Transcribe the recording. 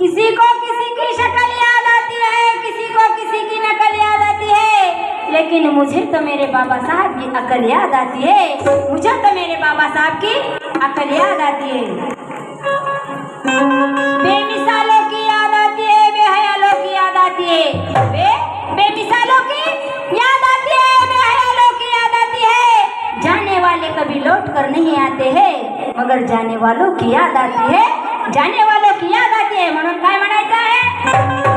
किसी को किसी की शक्ल याद आती है किसी को किसी की नकल याद आती है लेकिन मुझे तो मेरे बाबा साहब की अकल याद आती है मुझे तो मेरे बाबा साहब की अकल याद आती है बेमिसालों की याद आती है बेहयालों की याद आती है बे बेमिसालों की याद आती है बेहयालों की याद आती है जाने वाले कभी लौट कर नहीं आते हैं मगर जाने वालों की याद आती है जाने वाले किया जाते म्हणून काय म्हणायचं आहे